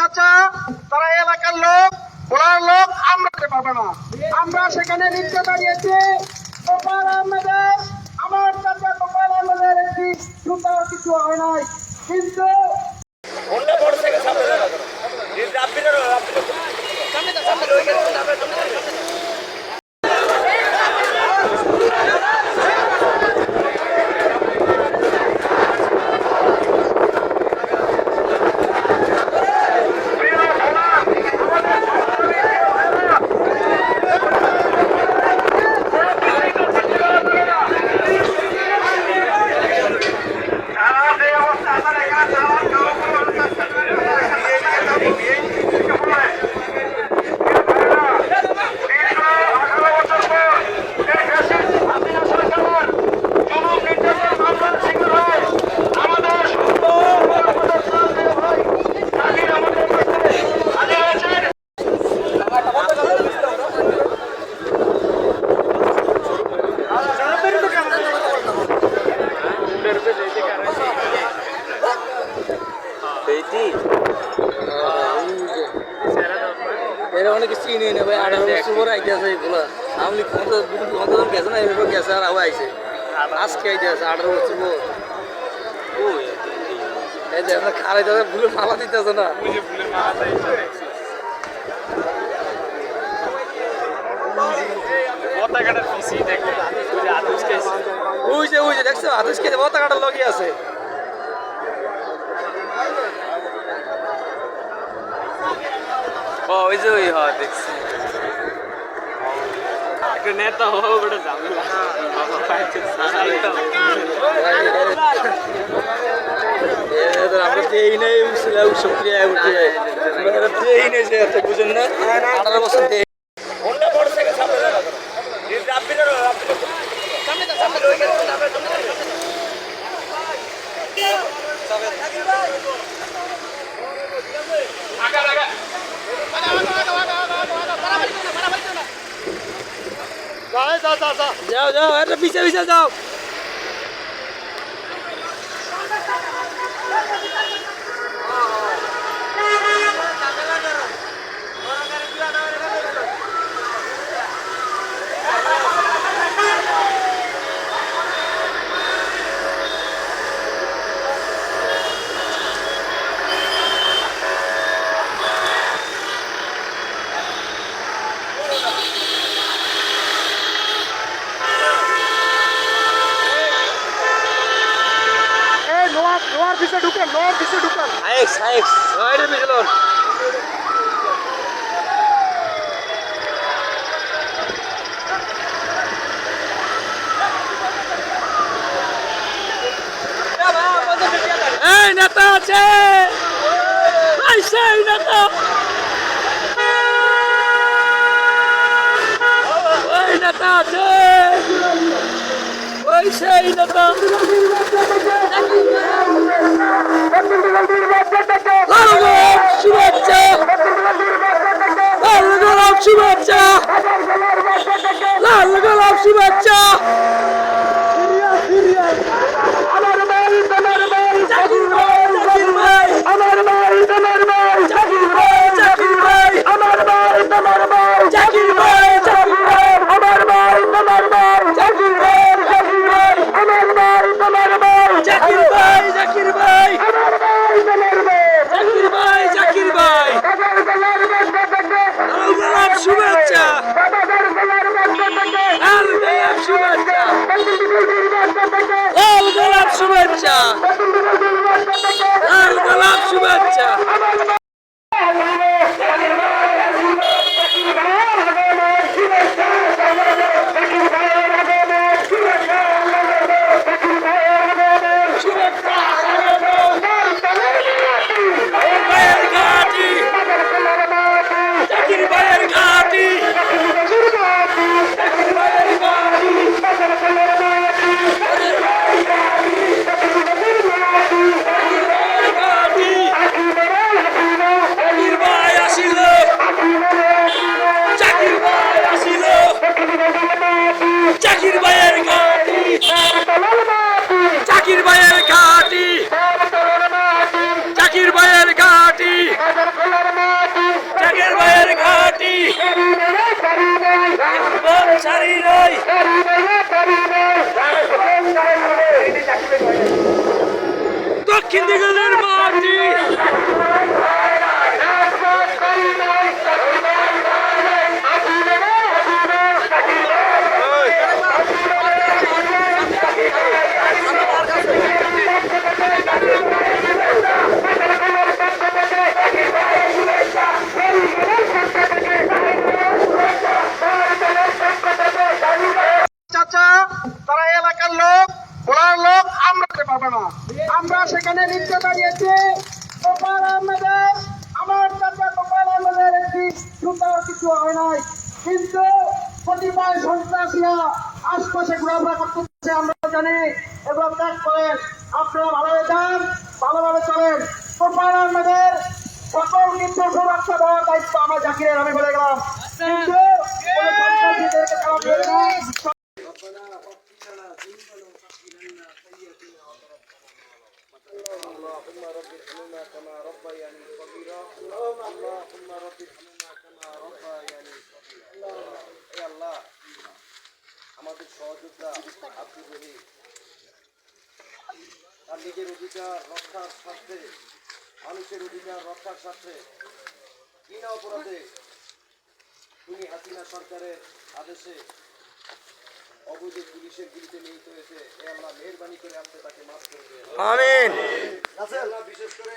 চাচা, তারা এলাকার লোক ওনার লোক, আমরা পারবে না। আমরা সেখানে নিতে দাঁড়িয়েছি। গোপাল আহমেদের, আমার চাচা গোপাল আহমেদের একটি সুন্দর কিছু হয় নাই। কিন্তু এরা অনেক কিনে নেবে আঠারো বছর পরে আইতে আছে এগুলো। আমি ক্ষমতা গেছে না এভাবে গেছে আর আবার আইছে। আজকে আইতে আছে আঠারো বছর পর। এই যে আপনার খারে যাবে ভুলে মালা দিতেছে না। পতাকাটার পিসি দেখে। ওই যে ওই যে দেখছ? আদেশ খেতে পতাকাটা লগিয়ে আছে। ও ওই যে ওই হ্যাঁ দেখছি। একটা নেতা হওয়া বড় ঝামেলা আমরা দেই নাই উসলা সক্রিয় উঠে আমরা দেই নাই যে এত বুঝেন না। আঠারো বছর দেই যাও যাও এটা পিছে পিছে যাও এই পিছিয়ে ঢুকেন নোয়ার পিছিয়ে ঢুকেন। আইক্স আইক্স এটা পিছে লোন এই নেতা আছে। সেই নেতা। ওই নেতা আছে। ওই সেই নেতা। শুভেচ্ছা। শুভেচ্ছা। ছাড়ি নাই দক্ষিণ দিগলের মাটি। আমরা সেখানে নিত্য দাঁড়িয়েছি গোপাল আহমেদের আমার চাচা গোপাল আহমেদের একটি জুতার কিছু হয় নাই। কিন্তু কতিপয় সন্ত্রাসীরা আশপাশে ঘোরাফেরা করতেছে, আমরা জানি এগুলো ত্যাগ করেন। আপনারা ভালোভাবে যান, ভালোভাবে চলেন। গোপাল আহমেদের সকল কিন্তু সুরক্ষা দেওয়ার দায়িত্ব আমার জাকিরের, আমি বলে গেলাম। কিন্তু আমাদের সহযোদ্ধা আব্দুর রহিম, তার নিজের অধিকার রক্ষার স্বার্থে, মানুষের অধিকার রক্ষার স্বার্থে, বিনা অপরাধে তিনি হাসিনা সরকারের আদেশে অবৈধ পুলিশের গিরিতে নিহিত হয়েছে। এ আল্লাহ মেহরবানি করে আপনি তাকে মাফ করে দেন। আমিন। বিশেষ করে